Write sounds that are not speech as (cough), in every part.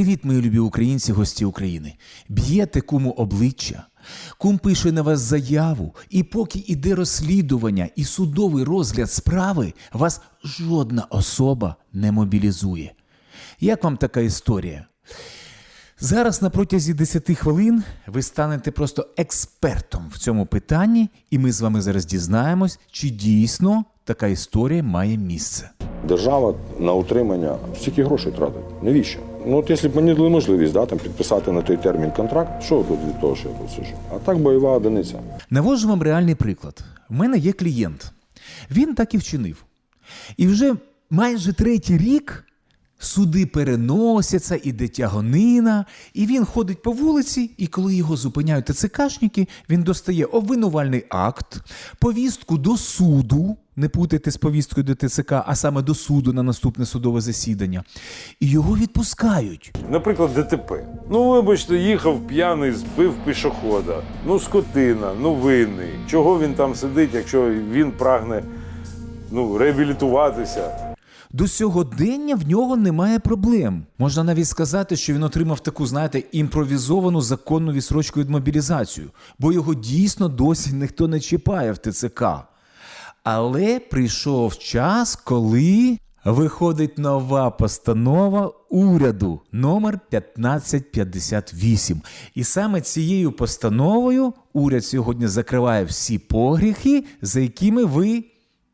Привіт, мої любі українці, гості України. Б'єте куму обличчя. Кум пише на вас заяву, і поки іде розслідування і судовий розгляд справи, вас жодна особа не мобілізує. Як вам така історія? Зараз на протязі 10 хвилин ви станете просто експертом в цьому питанні, і ми з вами зараз дізнаємось, чи дійсно така історія має місце. Держава на утримання стільки грошей тратить. Навіщо? Ну от якщо б мені дали можливість да, там, підписати на той термін контракт, що тут від того, що я тут сижу? А так бойова одиниця. Навожу вам реальний приклад. У мене є клієнт. Він так і вчинив. І вже майже третій рік суди переносяться, іде тягонина, і він ходить по вулиці, і коли його зупиняють ТЦКшники, він достає обвинувальний акт, повістку до суду. Не путайте з повісткою до ТЦК, а саме до суду на наступне судове засідання. І його відпускають. Наприклад, ДТП. Ну, вибачте, їхав п'яний, збив пішохода. Ну, скотина, ну винний. Чого він там сидить, якщо він прагне ну, реабілітуватися? До сьогодення в нього немає проблем. Можна навіть сказати, що він отримав таку, знаєте, імпровізовану законну відсрочку від мобілізацію, бо його дійсно досі ніхто не чіпає в ТЦК. Але прийшов час, коли виходить нова постанова уряду номер 1558. І саме цією постановою уряд сьогодні закриває всі погріхи, за якими ви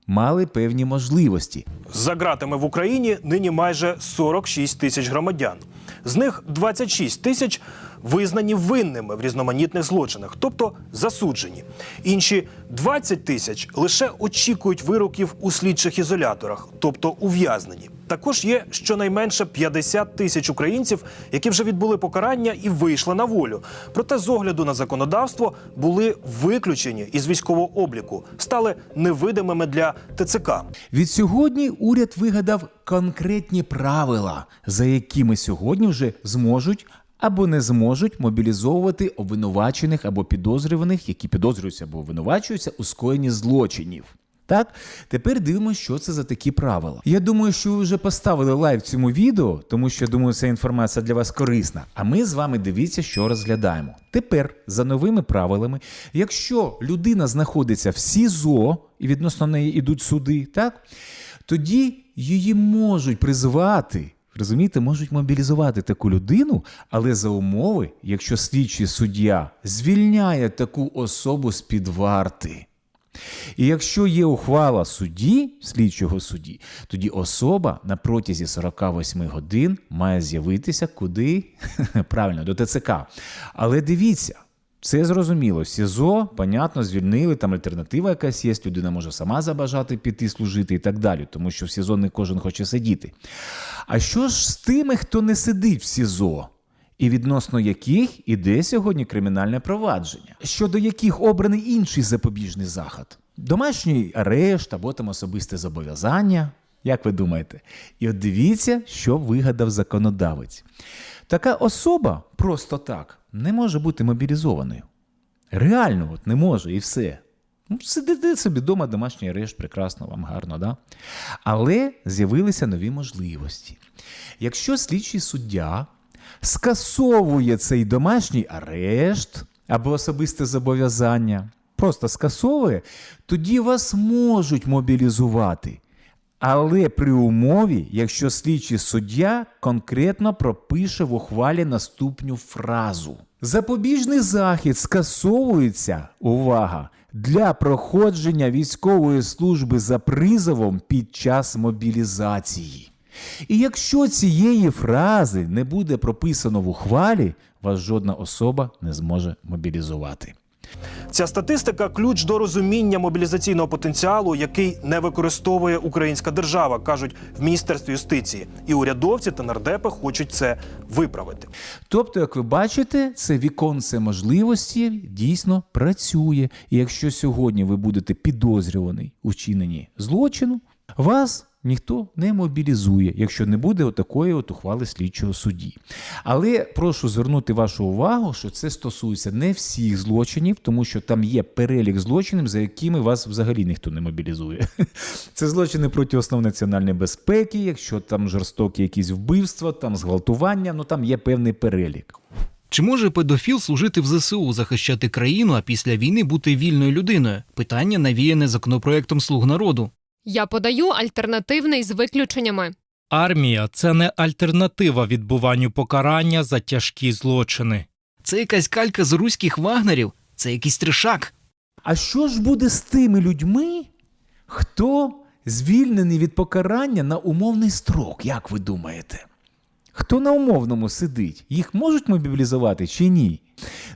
мали певні можливості. За ґратами в Україні нині майже 46 тисяч громадян. З них 26 тисяч визнані винними в різноманітних злочинах, тобто засуджені. Інші 20 тисяч лише очікують вироків у слідчих ізоляторах, тобто ув'язнені. Також є щонайменше 50 тисяч українців, які вже відбули покарання і вийшли на волю. Проте з огляду на законодавство були виключені із військового обліку, стали невидимими для ТЦК. Від сьогодні уряд вигадав конкретні правила, за якими сьогодні вже зможуть або не зможуть мобілізовувати обвинувачених або підозрюваних, які підозрюються або обвинувачуються у скоєнні злочинів. Так, тепер дивимося, що це за такі правила. Я думаю, що ви вже поставили лайк цьому відео, тому що я думаю, ця інформація для вас корисна. А ми з вами дивіться, що розглядаємо. Тепер за новими правилами, якщо людина знаходиться в СІЗО і відносно неї йдуть суди, так тоді її можуть призвати. Розумієте, можуть мобілізувати таку людину, але за умови, якщо слідчий суддя звільняє таку особу з під варти. І якщо є ухвала судді, слідчого судді, тоді особа на протязі 48 годин має з'явитися куди? (laughs) Правильно, до ТЦК. Але дивіться, це зрозуміло. СІЗО, понятно, звільнили, там альтернатива якась є, людина може сама забажати піти служити і так далі, тому що в СІЗО не кожен хоче сидіти. А що ж з тими, хто не сидить в СІЗО? І відносно яких іде сьогодні кримінальне провадження, щодо яких обраний інший запобіжний заход, домашній арешт або там особисте зобов'язання. Як ви думаєте? І от дивіться, що вигадав законодавець. Така особа просто так не може бути мобілізованою. Реально, от не може і все. Ну, сидите собі вдома, домашній арешт, прекрасно, вам гарно, да? Але з'явилися нові можливості. Якщо слідчий суддя скасовує цей домашній арешт або особисте зобов'язання, просто скасовує, тоді вас можуть мобілізувати. Але при умові, якщо слідчий суддя конкретно пропише в ухвалі наступну фразу. Запобіжний захід скасовується, увага, для проходження військової служби за призовом під час мобілізації. І якщо цієї фрази не буде прописано в ухвалі, вас жодна особа не зможе мобілізувати. Ця статистика ключ до розуміння мобілізаційного потенціалу, який не використовує українська держава, кажуть в міністерстві юстиції. І урядовці та нардепи хочуть це виправити. Тобто, як ви бачите, це віконце можливості дійсно працює. І якщо сьогодні ви будете підозрюваний у вчиненні злочину, Вас ніхто не мобілізує, якщо не буде отакої от ухвали слідчого судді. Але прошу звернути вашу увагу, що це стосується не всіх злочинів, тому що там є перелік злочинів, за якими вас взагалі ніхто не мобілізує. (laughs) Це злочини проти основ національної безпеки, якщо там жорстокі якісь вбивства, там зґвалтування, ну там є певний перелік. Чи може педофіл служити в ЗСУ, захищати країну, а після війни бути вільною людиною? Питання навіяне законопроектом Слуг народу. Я подаю альтернативний з виключеннями. Армія це не альтернатива відбуванню покарання за тяжкі злочини. Це якась калька з руських вагнерів? Це якийсь трешак. А що ж буде з тими людьми, хто звільнений від покарання на умовний строк, як ви думаєте? Хто на умовному сидить? Їх можуть мобілізувати чи ні?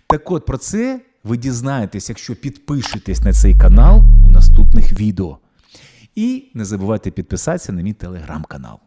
Так от про це ви дізнаєтесь, якщо підпишетесь на цей канал у наступних відео. І не забувайте підписатися на мій телеграм-канал.